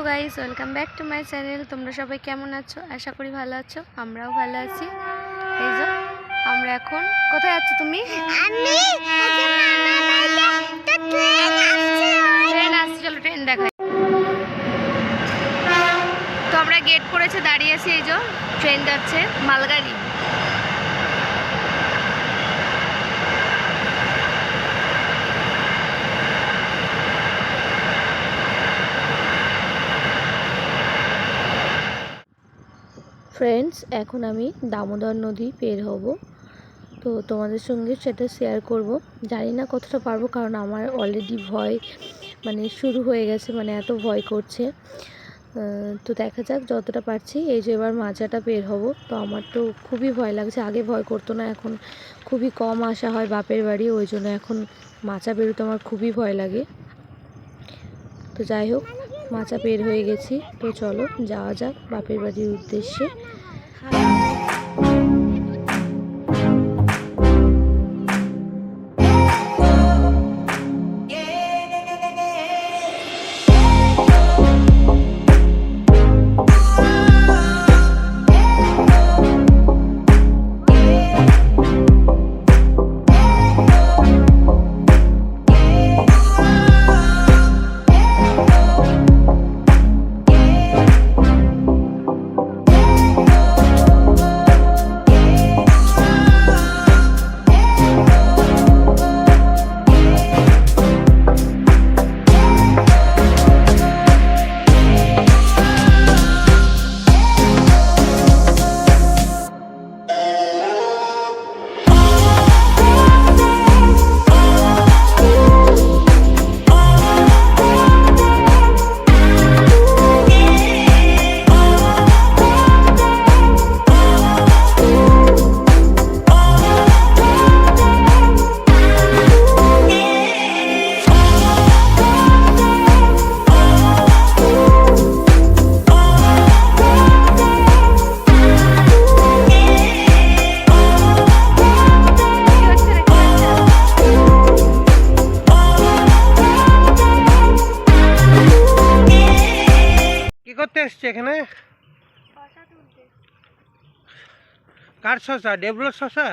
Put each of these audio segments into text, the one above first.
Hello guys welcome back to my channel. তোমরা সবাই কেমন আছো? আশা করি ভালো আছো আমরাও ভালো আছি। এই যে আমরা এখন কোথায় আছো তুমি? ট্রেন আসছে চলো ট্রেন দেখাই। তো আমরা গেট পড়েছে দাঁড়িয়ে আছি এই যে ট্রেন যাচ্ছে মালগাড়ি। ফ্রেন্ডস এখন আমি দামোদর নদী পের হব। তো তোমাদের সঙ্গে সেটা শেয়ার করব। জানি না কতটা পারব, কারণ আমার অলরেডি ভয় মানে শুরু হয়ে গেছে মানে এত ভয় করছে। তো দেখা যাক যতটা পারছি। এই যে এবার মাচাটা বের হব। তো আমার তো খুবই ভয় লাগছে। আগে ভয় করতো না, এখন খুবই কম আসা হয় বাপের বাড়ি। ওই জন্য এখন মাচা বেরোতে আমার খুবই ভয় লাগে। তো যাই হোক মাচা বের হয়ে গেছি। তো চলো যাওয়া যাক বাপের বাড়ির উদ্দেশ্যে। করতে এসছে এখানে। কার শশা? ডেবলোর শশা?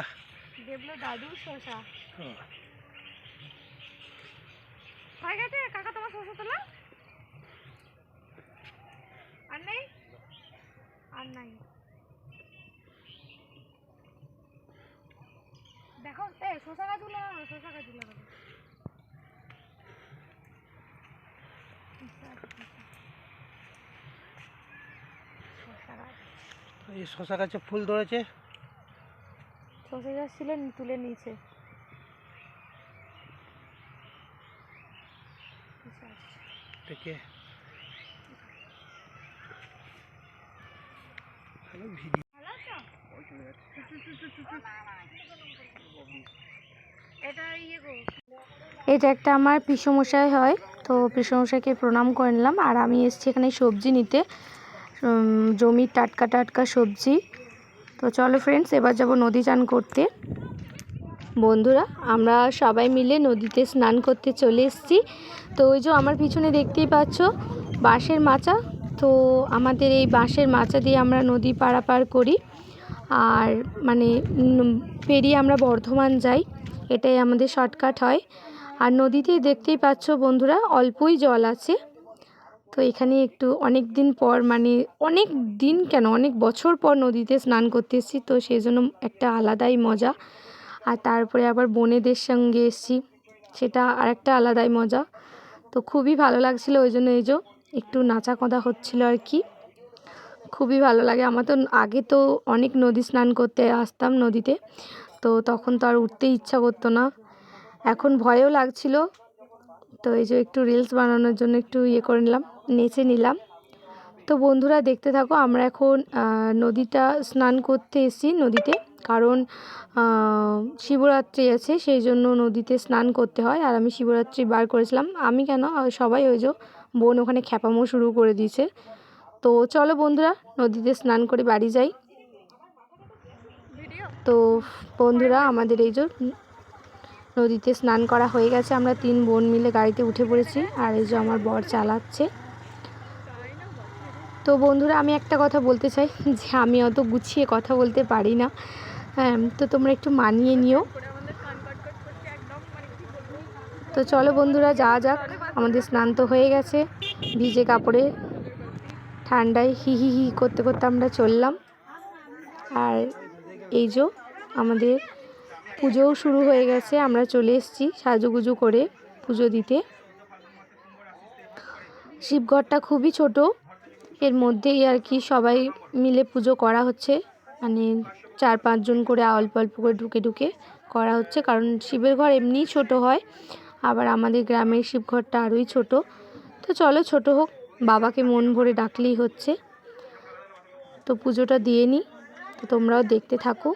হয়ে গেছে? কাকা তোমার শশা তোলা? আর নেই? আর নাই। দেখো এ শশা লাগানো শশা লাগানো শশা গাছ এই শশা গাছে ফুল ধরেছে। শশা গাছ ছিল তুলে নিয়েছে। থেকে হ্যালো ভিডিও এটা একটা আমার পিসমশাই হয়। তো পিসমশাইকে প্রণাম করে নিলাম। আর আমি এসেছি এখানে সবজি নিতে। জমির টাটকা টাটকা সবজি। তো চলো ফ্রেন্ডস এবার যাব নদী চান করতে। বন্ধুরা, আমরা সবাই মিলে নদীতে স্নান করতে চলে এসেছি। তো ওই যে আমার পিছনে দেখতেই পাচ্ছ, বাঁশের মাচা। তো আমাদের এই বাঁশের মাচা দিয়ে আমরা নদী পারাপার করি। আর মানে পেরিয়ে আমরা বর্ধমান যাই। এটাই আমাদের শর্টকাট হয়। আর নদীতে দেখতেই পাচ্ছ বন্ধুরা, অল্পই জল আছে। তো এখানে একটু অনেক দিন পর মানে অনেক দিন কেন, অনেক বছর পর নদীতে স্নান করতে এসেছি, তো সেই জন্য একটা আলাদাই মজা। আর তারপরে আবার বোনেদের সঙ্গে এসেছি, সেটা আর একটা আলাদাই মজা। তো খুবই ভালো লাগছিল ওই জন্য এই যে একটু নাচা কঁদা হচ্ছিল আর কি। খুবই ভালো লাগে, আমার তো আগে তো অনেক নদী স্নান করতে আসতাম নদীতে, তো তখন তো আর উঠতে ইচ্ছা করতো না। এখন ভয়ও লাগছিল তো এই যে একটু রিলস বানানোর জন্য একটু ইয়ে করে নিলাম, নেচে নিলাম। তো বন্ধুরা দেখতে থাকো, আমরা এখন নদীটা স্নান করতে এসেছি নদীতে। কারণ শিবরাত্রি আছে, সেই জন্য নদীতে স্নান করতে হয়। আর আমি শিবরাত্রি বার করেছিলাম। আমি কেন? সবাই ওই যে বোন ওখানে খ্যাপামো শুরু করে দিয়েছে। তো চলো বন্ধুরা, নদীতে স্নান করে বাড়ি যাই। তো বন্ধুরা, আমাদের এই যে নদীতে স্নান করা হয়ে গেছে। আমরা তিন বোন মিলে গাড়িতে উঠে পড়েছি আর এই যে আমার বর চালাচ্ছে। তো বন্ধুরা, আমি একটা কথা বলতে চাই, যে আমি অত গুছিয়ে কথা বলতে পারি না। হ্যাঁ তো তোমরা একটু মানিয়ে নিও। তো চলো বন্ধুরা, যাওয়া যাক। আমাদের স্নান তো হয়ে গেছে, ভিজে কাপড়ে, ঠান্ডায় হি হি হি করতে করতে আমরা চললাম। আর এই যে আমাদের পুজোও শুরু হয়ে গেছে, আমরা চলে এসেছি সাজুগুজু করে পুজো দিতে। শিবঘরটা খুবই ছোট, এর মধ্যেই আর কি সবাই মিলে পুজো করা হচ্ছে। মানে চার পাঁচজন করে অল্প অল্প করে ঢুকে ঢুকে করা হচ্ছে, কারণ শিবের ঘর এমনিই ছোট হয়, আবার আমাদের গ্রামের শিবঘরটা আরোই ছোট। তো চলো ছোট হোক, বাবাকে মন ভরে ডাকলেই হচ্ছে। তো পুজোটা দিয়ে নিই তো তোমরাও দেখতে থাকো।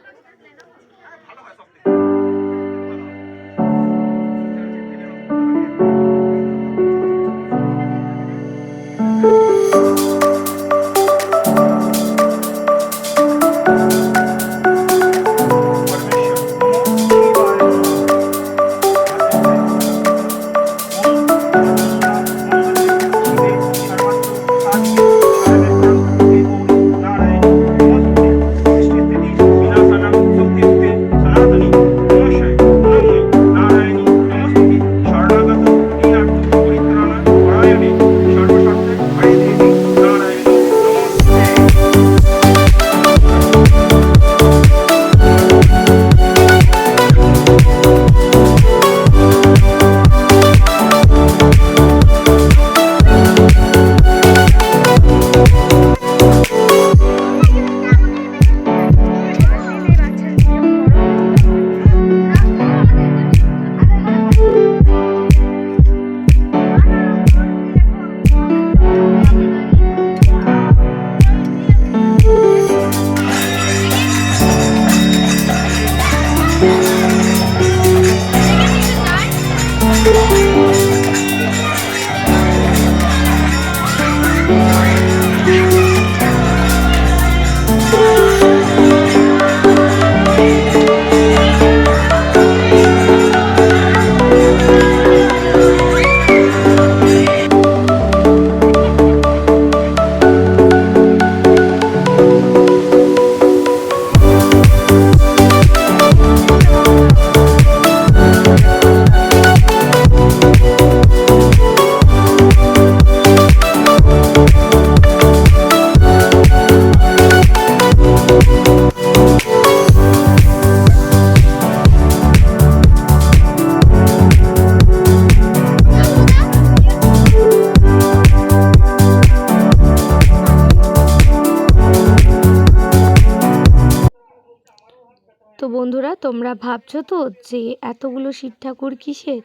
তো বন্ধুরা, তোমরা ভাবছ তো যে এতগুলো শিব ঠাকুর কিসের?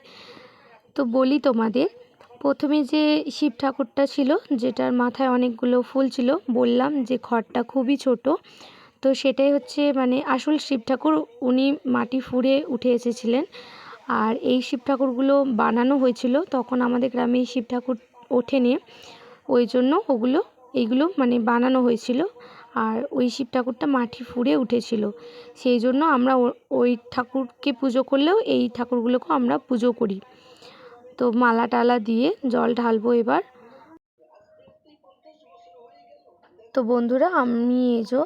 তো বলি তোমাদের, প্রথমে যে শিব ঠাকুরটা ছিল, যেটার মাথায় অনেকগুলো ফুল ছিল, বললাম যে ঘরটা খুবই ছোট। তো সেটাই হচ্ছে মানে আসল শিব ঠাকুর উনি মাটি ফুঁড়ে উঠে এসেছিলেন। আর এই শিব ঠাকুরগুলো বানানো হয়েছিল তখন আমাদের গ্রামে শিব ঠাকুর ওঠেনি। ওই জন্য ওগুলো, এইগুলো মানে বানানো হয়েছিল। আর ওই শিব ঠাকুরটা মাটি ফুঁড়ে উঠেছিল। সেই জন্য আমরা ওই ঠাকুরকে পুজো করলেও এই ঠাকুরগুলোকেও আমরা পুজো করি। তো মালা টালা দিয়ে জল ঢালবো এবার। তো বন্ধুরা, আমি এজো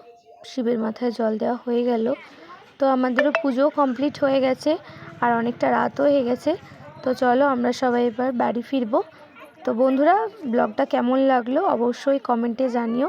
শিবের মাথায় জল দেওয়া হয়ে গেল। তো আমাদেরও পুজো কমপ্লিট হয়ে গেছে আর অনেকটা রাতও হয়ে গেছে। তো চলো আমরা সবাই এবার বাড়ি ফিরবো। তো বন্ধুরা, ব্লগটা কেমন লাগল অবশ্যই কমেন্টে জানিও।